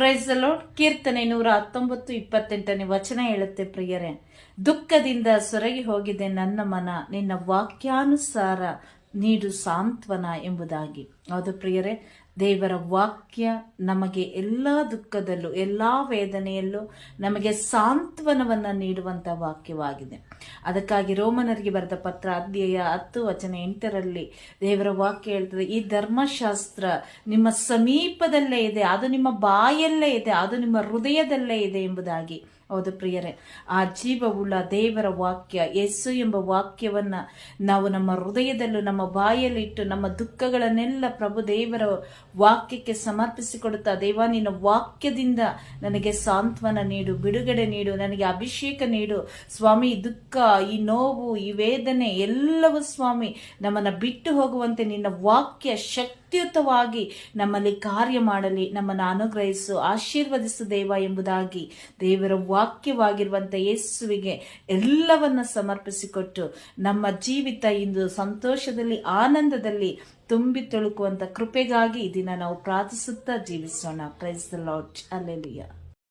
Price lord ಕೀರ್ತನೆ ನೂರ ಹತ್ತೊಂಬತ್ತು, ಇಪ್ಪತ್ತೆಂಟನೇ ವಚನ ಹೇಳುತ್ತೆ ಪ್ರಿಯರೇ. ದುಃಖದಿಂದ ಸೊರಗಿ ಹೋಗಿದೆ ನನ್ನ ಮನ. ನಿನ್ನ ವಾಕ್ಯಾನುಸಾರ ನೀಡು ಸಾಂತ್ವನ ಎಂಬುದಾಗಿ. ಹೌದು ಪ್ರಿಯರೇ, ದೇವರ ವಾಕ್ಯ ನಮಗೆ ಎಲ್ಲ ದುಃಖದಲ್ಲೂ, ಎಲ್ಲ ವೇದನೆಯಲ್ಲೂ ನಮಗೆ ಸಾಂತ್ವನವನ್ನು ನೀಡುವಂಥ ವಾಕ್ಯವಾಗಿದೆ. ಅದಕ್ಕಾಗಿ ರೋಮನರಿಗೆ ಬರೆದ ಪತ್ರ ಅಧ್ಯಾಯ ಹತ್ತು ವಚನ ಎಂಟರಲ್ಲಿ ದೇವರ ವಾಕ್ಯ ಹೇಳ್ತದೆ, ಈ ಧರ್ಮಶಾಸ್ತ್ರ ನಿಮ್ಮ ಸಮೀಪದಲ್ಲೇ ಇದೆ, ಅದು ನಿಮ್ಮ ಬಾಯಲ್ಲೇ ಇದೆ, ಅದು ನಿಮ್ಮ ಹೃದಯದಲ್ಲೇ ಇದೆ ಎಂಬುದಾಗಿ. ಹೌದು ಪ್ರಿಯರೇ, ಆ ಜೀವವುಳ್ಳ ದೇವರ ವಾಕ್ಯ, ಯೇಸು ಎಂಬ ವಾಕ್ಯವನ್ನ ನಾವು ನಮ್ಮ ಹೃದಯದಲ್ಲೂ, ನಮ್ಮ ಬಾಯಲ್ಲಿಟ್ಟು, ನಮ್ಮ ದುಃಖಗಳನ್ನೆಲ್ಲ ಪ್ರಭು ದೇವರ ವಾಕ್ಯಕ್ಕೆ ಸಮರ್ಪಿಸಿಕೊಡುತ್ತಾ, ದೇವ, ನಿನ್ನ ವಾಕ್ಯದಿಂದ ನನಗೆ ಸಾಂತ್ವನ ನೀಡು, ಬಿಡುಗಡೆ ನೀಡು, ನನಗೆ ಅಭಿಷೇಕ ನೀಡು. ಸ್ವಾಮಿ ದುಃಖ, ಈ ನೋವು, ಈ ವೇದನೆ ಎಲ್ಲವೂ ಸ್ವಾಮಿ, ನಮ್ಮನ್ನ ಬಿಟ್ಟು ಹೋಗುವಂತೆ ನಿನ್ನ ವಾಕ್ಯ ಶಕ್ತಿಯುತವಾಗಿ ನಮ್ಮಲ್ಲಿ ಕಾರ್ಯ ಮಾಡಲಿ, ನಮ್ಮನ್ನು ಅನುಗ್ರಹಿಸು, ಆಶೀರ್ವದಿಸು ದೇವ ಎಂಬುದಾಗಿ ದೇವರ ವಾಕ್ಯವಾಗಿರುವಂಥ ಯೇಸುವಿಗೆ ಎಲ್ಲವನ್ನ ಸಮರ್ಪಿಸಿಕೊಟ್ಟು ನಮ್ಮ ಜೀವಿತ ಇಂದು ಸಂತೋಷದಲ್ಲಿ, ಆನಂದದಲ್ಲಿ ತುಂಬಿ ತೊಳುಕುವಂತ ಕೃಪೆಗಾಗಿ ಇದನ್ನು ದಿನ ನಾವು ಪ್ರಾರ್ಥಿಸುತ್ತಾ ಜೀವಿಸೋಣ. Praise the lord alleluia